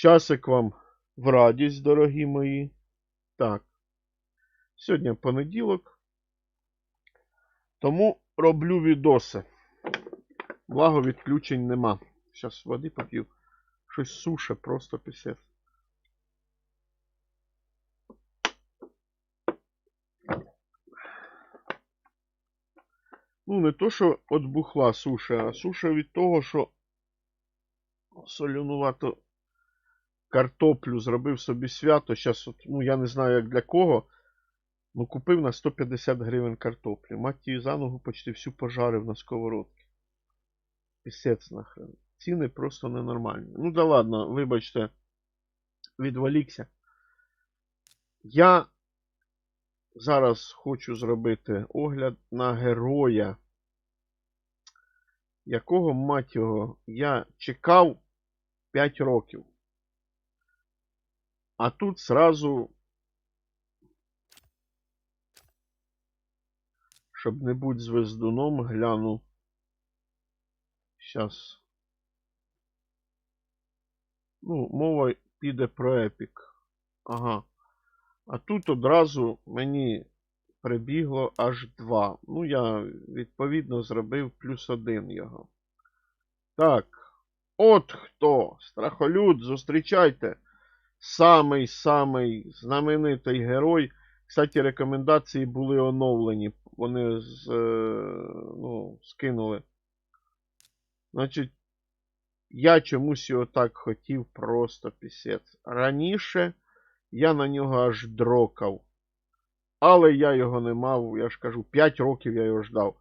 Часик вам в радість, дорогі мої. Так. Сьогодні понеділок. Тому роблю відоси. Благо відключень нема. Зараз води поп'ю. Щось суше, просто пісець. Ну, не то, що від бухла суше, а суше від того, що солюнувато картоплю зробив собі свято. От, ну я не знаю як для кого. Ну, купив на 150 гривень картоплі. Мать її за ногу почти всю пожарив на сковородці. Пісець нахрен. Ціни просто ненормальні. Ну да ладно, вибачте, відволікся. Я зараз хочу зробити огляд на героя, якого, мать його, я чекав 5 років. А тут сразу, щоб не бути звездуном, гляну. Щас. Ну, мова піде про епік. Ага. А тут одразу мені прибігло аж 2. Ну, я відповідно зробив плюс один його. Так. От хто! Страхолюд, зустрічайте! Самий-самий знаменитий герой. Кстати, рекомендації були оновлені. Вони з, е, ну, скинули. Значить, я чомусь його так хотів просто пісець. Раніше я на нього аж дрокав. Але я його не мав, я ж кажу, 5 років я його ждав.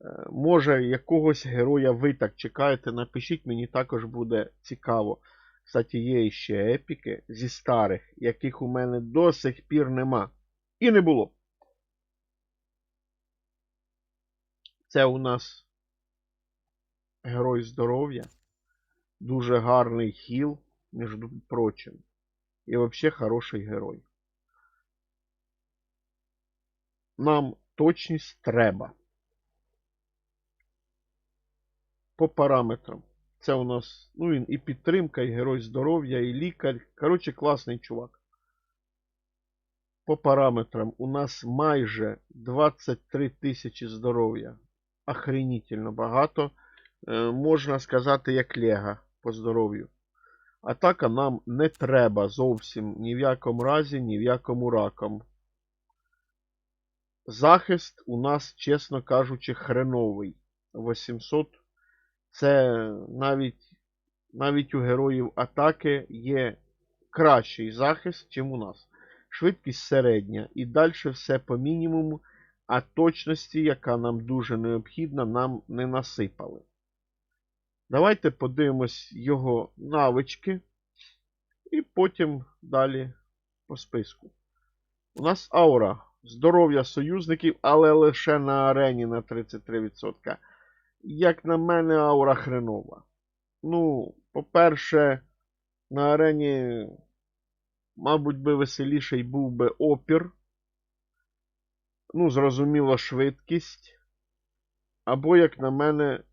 Е, Може, якогось героя ви так чекаєте, напишіть, мені також буде цікаво. Кстати, є ще епіки зі старих, яких у мене до сих пір нема. І не було. Це у нас герой здоров'я. Дуже гарний хіл, між прочим. І взагалі хороший герой. Нам точність треба. По параметрам. Це у нас, ну він і підтримка, і герой здоров'я, і лікар. Коротше, класний чувак. По параметрам у нас майже 23 тисячі здоров'я. Охренітельно багато. Е, можна сказати, як лега по здоров'ю. Атака нам не треба зовсім ні в якому разі, ні в якому раком. Захист у нас, чесно кажучи, хреновий. 800. Це навіть, навіть у героїв атаки є кращий захист, чим у нас. Швидкість середня. І далі все по мінімуму, а точності, яка нам дуже необхідна, нам не насипали. Давайте подивимось його навички. І потім далі по списку. У нас аура. Здоров'я союзників, але лише на арені на 33%. Як на мене, аура хренова. Ну, по-перше, на арені, мабуть, би веселіший був би опір. Ну, зрозуміло, швидкість. Або, як на мене,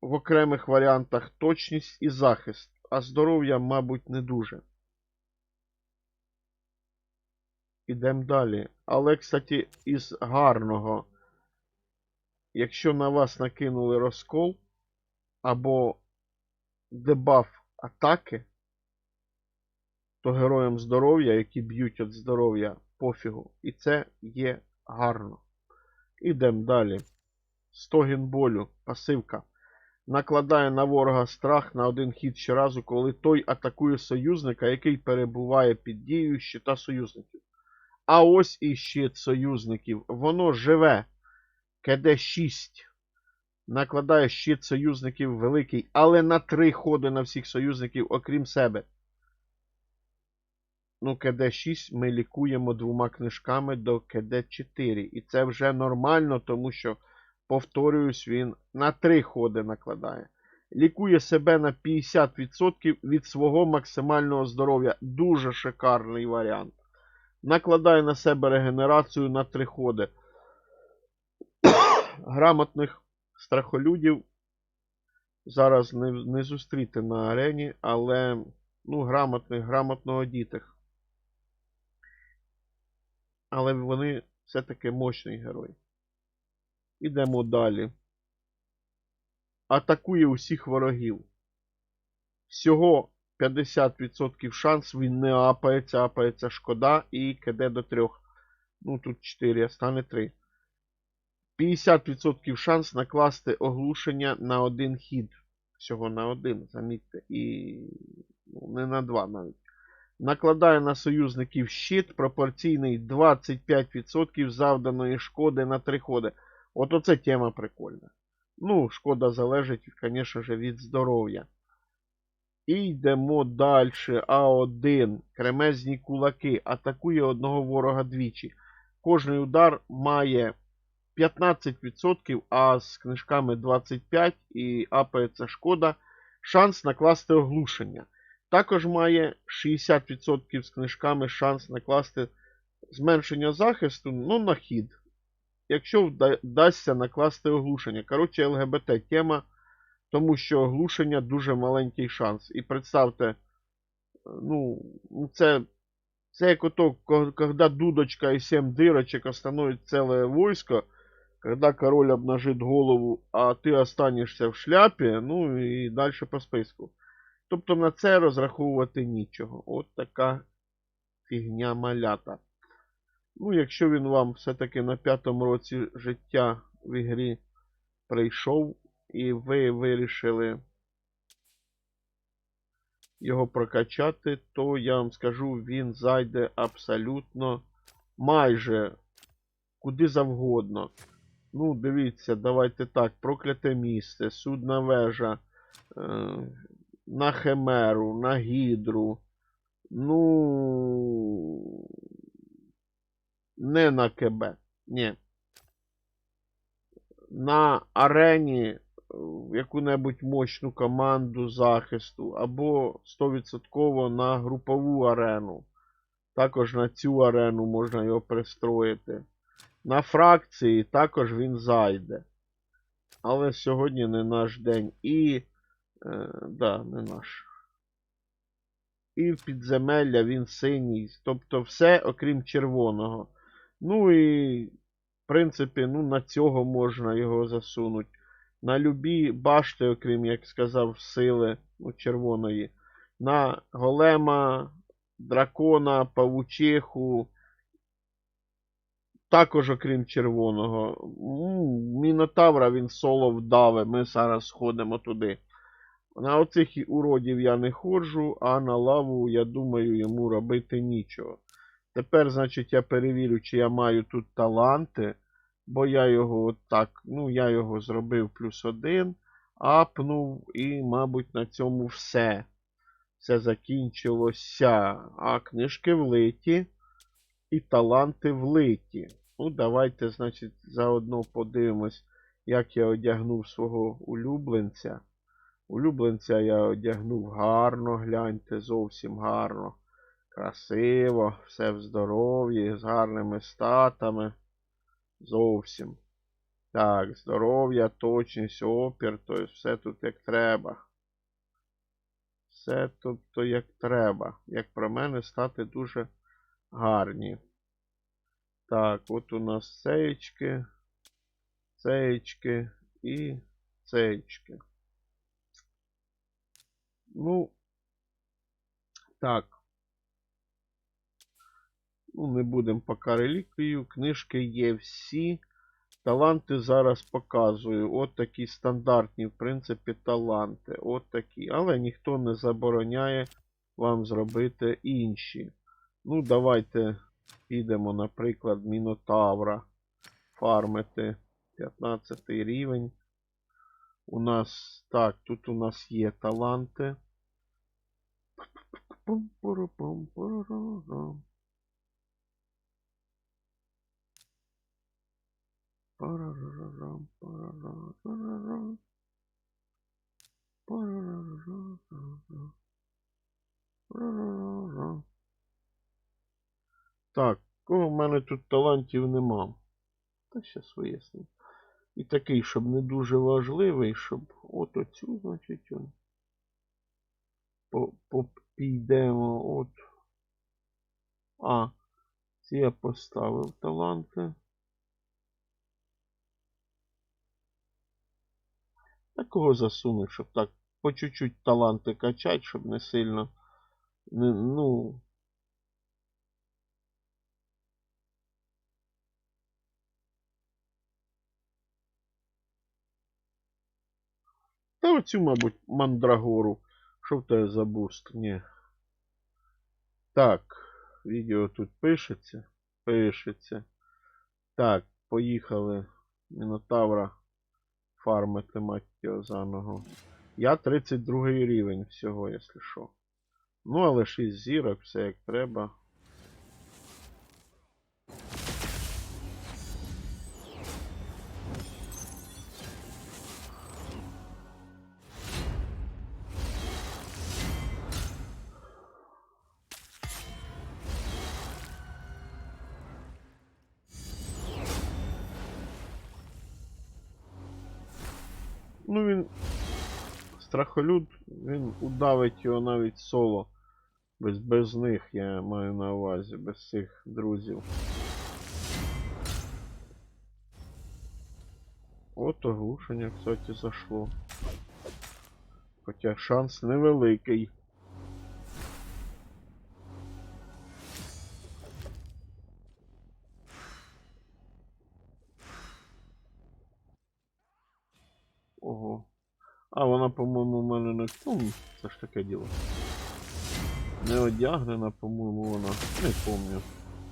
в окремих варіантах точність і захист, а здоров'я, мабуть, не дуже. Ідемо далі. Але, кстати, із гарного, якщо на вас накинули розкол або дебаф атаки, то героям здоров'я, які б'ють від здоров'я, пофігу. І це є гарно. Ідемо далі. Стогін болю, пасивка. Накладає на ворога страх на один хід щоразу, коли той атакує союзника, який перебуває під дією щита союзників. А ось і щит союзників. Воно живе. КД 6. Накладає щит союзників великий, але на три ходи на всіх союзників, окрім себе. Ну, КД 6 ми лікуємо двома книжками до КД 4. І це вже нормально, тому що, повторююсь, він на три ходи накладає. Лікує себе на 50% від свого максимального здоров'я. Дуже шикарний варіант. Накладає на себе регенерацію на три ходи. Грамотних страхолюдів зараз не, не зустріти на арені, але ну, грамотних, грамотно одітих. Але вони все-таки мощний герой. Ідемо далі. Атакує усіх ворогів. Всього 50% шанс, він не апається, апається шкода і киде до 3. Ну, тут 4, а стане 3. 50% шанс накласти оглушення на один хід. Всього на один, замітьте. І ну, не на два навіть. Накладає на союзників щит пропорційний 25% завданої шкоди на 3 ходи. От оце тема прикольна. Ну, шкода залежить, звісно ж, від здоров'я. І йдемо далі. А1. Кремезні кулаки. Атакує одного ворога двічі. Кожний удар має 15%, а з книжками 25% і апається шкода. Шанс накласти оглушення. Також має 60% з книжками шанс накласти зменшення захисту ну, на хід. Якщо вдасться накласти оглушення. Коротше, ЛГБТ тема, тому що оглушення дуже маленький шанс. І представте, ну, це, це як ото, коли дудочка і 7 дырочек остановить целое войско, когда король обнажит голову, а ти останешся в шляпі, ну і далі по списку. Тобто на це розраховувати нічого. От така фігня малята. Ну, якщо він вам все-таки на п'ятому році життя в ігрі прийшов, і ви вирішили його прокачати, то я вам скажу, він зайде абсолютно майже куди завгодно. Ну, дивіться, давайте так, прокляте місце, судна вежа, е, на Химеру, на Гідру. Ну. Не на КБ. Ні. На арені е, яку-небудь мощну команду захисту, або 100% на групову арену. Також на цю арену можна його пристроїти. На фракції також він зайде. Але сьогодні не наш день. І. Е, да, не наш. І в підземелля він синій. Тобто все, окрім червоного. Ну і, в принципі, ну, на цього можна його засунути. На любі башти, окрім, як сказав, сили ну, червоної. На голема, дракона, павучиху. Також, окрім червоного. Мінотавра він соло вдаве. Ми зараз сходимо туди. На оцих уродів я не ходжу, а на лаву, я думаю, йому робити нічого. Тепер, значить, я перевірю, чи я маю тут таланти, бо я його так, ну, я його зробив плюс один, апнув, і, мабуть, на цьому все. Все закінчилося. А книжки влиті і таланти влиті. Ну, давайте, значить, заодно подивимось, як я одягнув свого улюбленця. Улюбленця я одягнув гарно, гляньте, зовсім гарно. Красиво, все в здоров'ї, з гарними статами. Зовсім. Так, здоров'я, точність, опір, то есть все тут як треба. Все тобто як треба. Як про мене стати дуже гарні. Так, от у нас цеєчки, цеєчки і цеєчки. Ну, так. Ну, не будемо поки реліквію. Книжки є всі. Таланти зараз показую. От такі стандартні, в принципі, таланти. От такі. Але ніхто не забороняє вам зробити інші. Ну, давайте підемо, наприклад, Мінотавра. Фармити 15 рівень. У нас. Так, тут у нас є таланти. Так, кого в мене тут талантів нема. Та щас виясню. І такий, щоб не дуже важливий, щоб от оцю, значить, он. По, по, от. А, ці я поставив таланти. Такого засунуть, щоб так по чуть-чуть таланти качать, щоб не сильно. Не, ну. Та оцю, мабуть, мандрагору. Що в тебе за буст? Ні. Так, відео тут пишеться. Пишеться. Так, поїхали. Мінотавра фармити мать його заново. Я 32 рівень всього, якщо що. Ну, але 6 зірок, все як треба. Ну він. Страхолюд, він удавить його навіть соло. Без, без них я маю на увазі, без цих друзів. От оглушення, кстати, зашло. Хоча шанс невеликий. Ого. А, вона, по-моєму, у мене не. Ну, це ж таке діло. Не одягнена, по-моєму, вона. Не помню.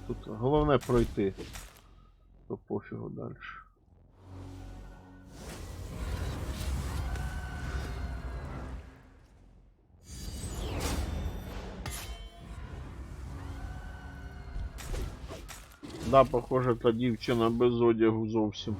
Тут головне пройти. То пофігу далі. Да, похоже, та дівчина без одягу зовсім.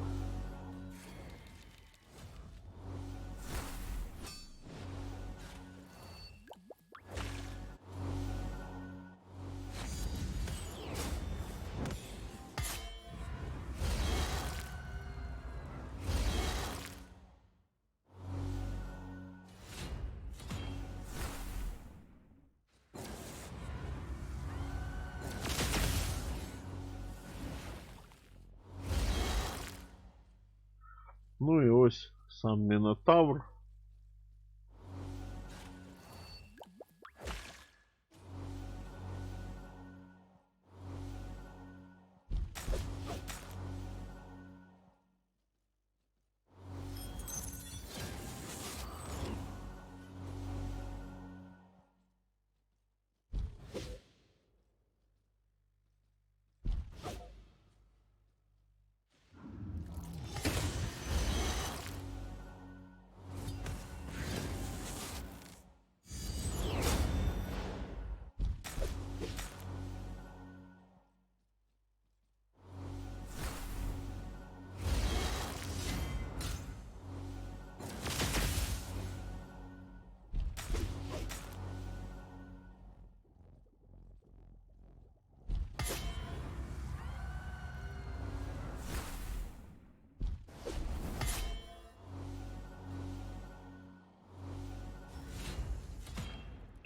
Ну і ось сам Мінотавр.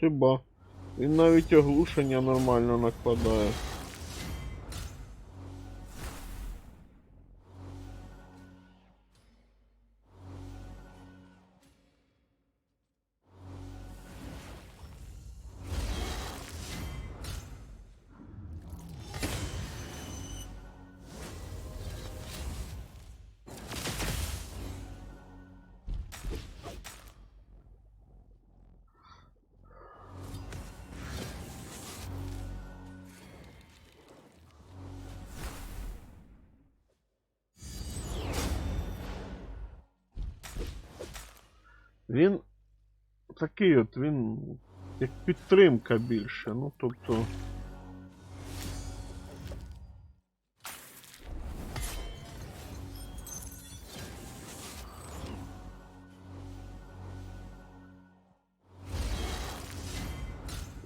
Хіба. Він навіть оглушення нормально накладає. Він такий от, він як підтримка більше. Ну, тобто.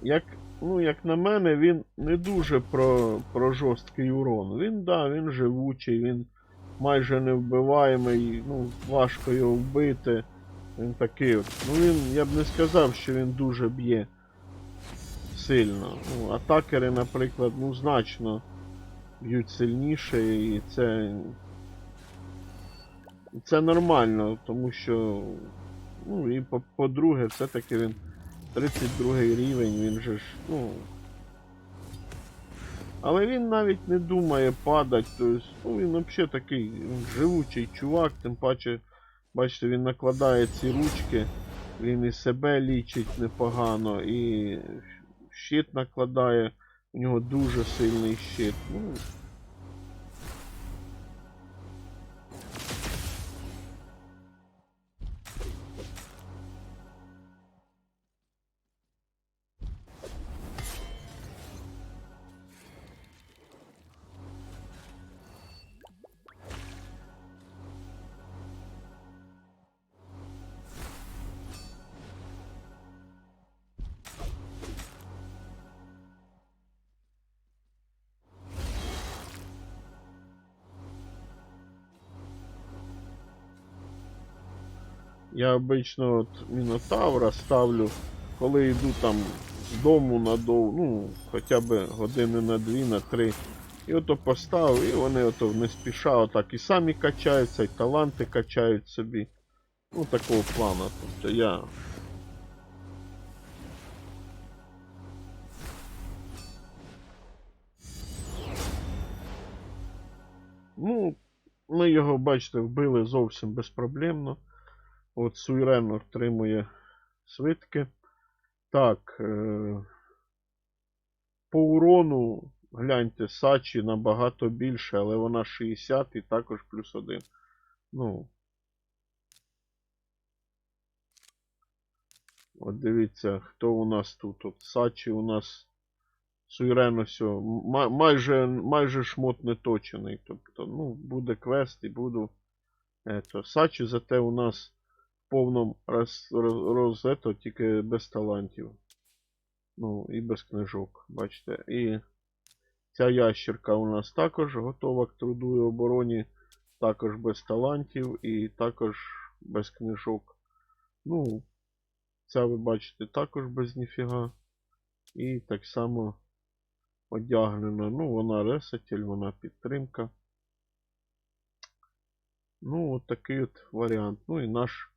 Як, ну, як на мене, він не дуже про, про жорсткий урон. Він, да, він живучий, він майже невбиваємий, ну, важко його вбити. Він такий от. Ну він, я б не сказав, що він дуже б'є сильно. Ну, атакери, наприклад, ну значно б'ють сильніше, і це. Це нормально, тому що. Ну і по- по-друге, все-таки він 32 рівень, він же ж, ну. Але він навіть не думає падати, тобто, ну він взагалі такий живучий чувак, тим паче, бачите, він накладає ці ручки, він і себе лічить непогано, і щит накладає, у нього дуже сильний щит. Ну, Я обично от Мінотавра ставлю, коли йду там з дому на дов, ну, хоча б години на дві, на три. І ото поставив, і вони ото не спіша отак і самі качаються, і таланти качають собі. Ну, такого плану. Тобто я. Ну, ми його, бачите, вбили зовсім безпроблемно. От Суйрен отримує свитки. Так. Е- по урону, гляньте, Сачі набагато більше, але вона 60 і також плюс 1. Ну. От дивіться, хто у нас тут. От Сачі у нас Суйрен ось, о, ма- майже, майже шмот не точений. Тобто, ну, буде квест і буду. Сачі зате у нас повному роз, роз, роз ето, тільки без талантів. Ну, і без книжок, бачите. І ця ящерка у нас також готова к труду і обороні, також без талантів і також без книжок. Ну, ця ви бачите також без ніфіга. І так само одягнена. Ну, вона ресетель, вона підтримка. Ну, от такий от варіант. Ну і наш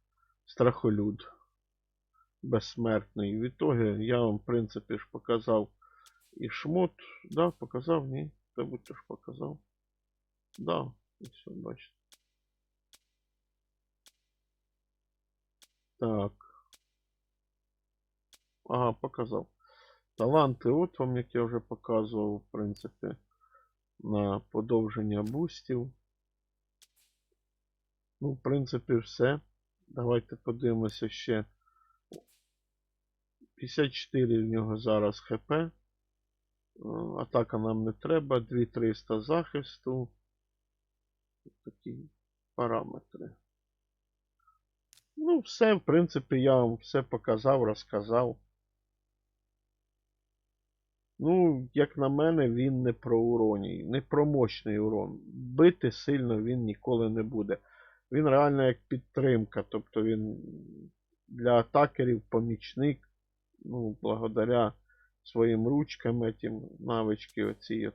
страхолюд безсмертний. В ітогі я вам, в принципі, ж показав і шмот. Да, показав, ні. Та будь-то ж показав. Да, і все, бачите. Так. Ага, показав. Таланти, от вам, як я вже показував, в принципі, на подовження бустів. Ну, в принципі, все. Давайте подивимося ще. 54 в нього зараз ХП. Е, Атака нам не треба. 2300 захисту. Такі параметри. Ну, все, в принципі, я вам все показав, розказав. Ну, як на мене, він не про уроній, не про мощний урон. Бити сильно він ніколи не буде. Він реально як підтримка, тобто він для атакерів помічник, ну, благодаря своїм ручкам, этим навички оці от.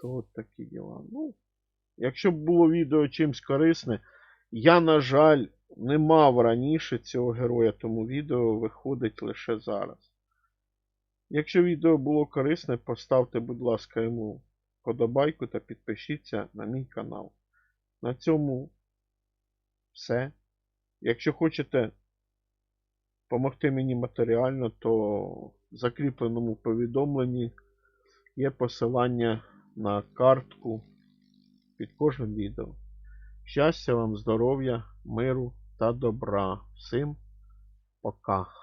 То от такі діла. Ну, якщо б було відео чимсь корисне, я, на жаль, не мав раніше цього героя, тому відео виходить лише зараз. Якщо відео було корисне, поставте, будь ласка, йому подобайку та підпишіться на мій канал. На цьому все. Якщо хочете допомогти мені матеріально, то в закріпленому повідомленні є посилання на картку під кожним відео. Щастя вам, здоров'я, миру та добра. Всім пока!